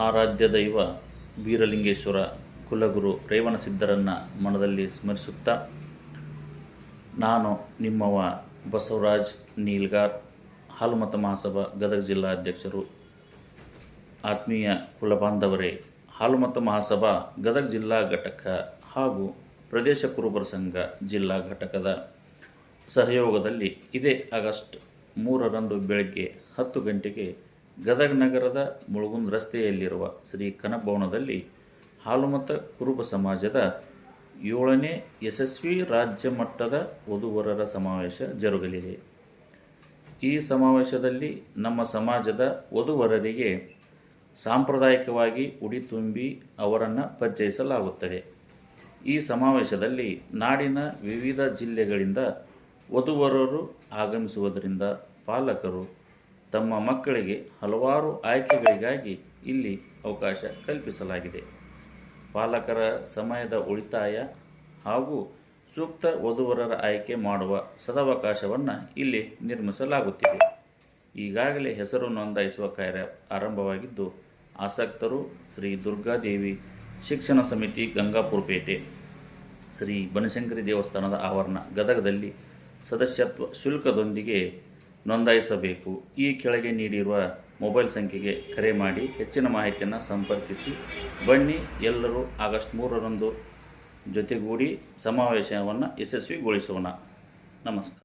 ಆರಾಧ್ಯ ದೈವ ಬೀರಲಿಂಗೇಶ್ವರ ಕುಲಗುರು ರೇವಣಸಿದ್ಧರನ್ನು ಮನದಲ್ಲಿ ಸ್ಮರಿಸುತ್ತಾ, ನಾನು ನಿಮ್ಮವ ಬಸವರಾಜ್ ನೀಲ್ಗಾರ್, ಹಾಲುಮತ ಮಹಾಸಭಾ ಗದಗ ಜಿಲ್ಲಾ ಅಧ್ಯಕ್ಷರು ಆತ್ಮೀಯ ಕುಲಬಾಂಧವರೇ, ಹಾಲುಮತ ಮಹಾಸಭಾ ಗದಗ ಜಿಲ್ಲಾ ಘಟಕ ಹಾಗೂ ಪ್ರದೇಶ ಕುರುಬರ ಸಂಘ ಜಿಲ್ಲಾ ಘಟಕದ ಸಹಯೋಗದಲ್ಲಿ ಇದೇ ಆಗಸ್ಟ್ ಮೂರರಂದು ಬೆಳಗ್ಗೆ ಹತ್ತು ಗಂಟೆಗೆ ಗದಗ ನಗರದ ಮುಳುಗುಂದ್ ರಸ್ತೆಯಲ್ಲಿರುವ ಶ್ರೀ ಕನಭವನದಲ್ಲಿ ಹಾಲುಮತ ಕುರುಬ ಸಮಾಜದ ಏಳನೇ ಯಶಸ್ವಿ ರಾಜ್ಯ ಮಟ್ಟದ ವಧುವರರ ಸಮಾವೇಶ ಜರುಗಲಿದೆ. ಈ ಸಮಾವೇಶದಲ್ಲಿ ನಮ್ಮ ಸಮಾಜದ ವಧುವರರಿಗೆ ಸಾಂಪ್ರದಾಯಿಕವಾಗಿ ಉಡಿ ತುಂಬಿ ಅವರನ್ನು ಪರಿಚಯಿಸಲಾಗುತ್ತದೆ. ಈ ಸಮಾವೇಶದಲ್ಲಿ ನಾಡಿನ ವಿವಿಧ ಜಿಲ್ಲೆಗಳಿಂದ ವಧುವರರು ಆಗಮಿಸುವುದರಿಂದ ಪಾಲಕರು ತಮ್ಮ ಮಕ್ಕಳಿಗೆ ಹಲವಾರು ಆಯ್ಕೆಗಳಿಗಾಗಿ ಇಲ್ಲಿ ಅವಕಾಶ ಕಲ್ಪಿಸಲಾಗಿದೆ. ಪಾಲಕರ ಸಮಯದ ಉಳಿತಾಯ ಹಾಗೂ ಸೂಕ್ತ ವಧುವರರ ಆಯ್ಕೆ ಮಾಡುವ ಸದವಕಾಶವನ್ನು ಇಲ್ಲಿ ನಿರ್ಮಿಸಲಾಗುತ್ತಿದೆ. ಈಗಾಗಲೇ ಹೆಸರು ನೋಂದಾಯಿಸುವ ಕಾರ್ಯ ಆರಂಭವಾಗಿದ್ದು, ಆಸಕ್ತರು ಶ್ರೀ ದುರ್ಗಾದೇವಿ ಶಿಕ್ಷಣ ಸಮಿತಿ ಗಂಗಾಪುರಪೇಟೆ, ಶ್ರೀ ಬನಶಂಕರಿ ದೇವಸ್ಥಾನದ ಆವರಣ ಗದಗದಲ್ಲಿ ಸದಸ್ಯತ್ವ ಶುಲ್ಕದೊಂದಿಗೆ ನೋಂದಾಯಿಸಬೇಕು. ಈ ಕೆಳಗೆ ನೀಡಿರುವ ಮೊಬೈಲ್ ಸಂಖ್ಯೆಗೆ ಕರೆ ಮಾಡಿ ಹೆಚ್ಚಿನ ಮಾಹಿತಿಯನ್ನು ಸಂಪರ್ಕಿಸಿ. ಬನ್ನಿ, ಎಲ್ಲರೂ ಆಗಸ್ಟ್ ಮೂರರಂದು ಜೊತೆಗೂಡಿ ಸಮಾವೇಶವನ್ನು ಯಶಸ್ವಿಗೊಳಿಸೋಣ. ನಮಸ್ಕಾರ.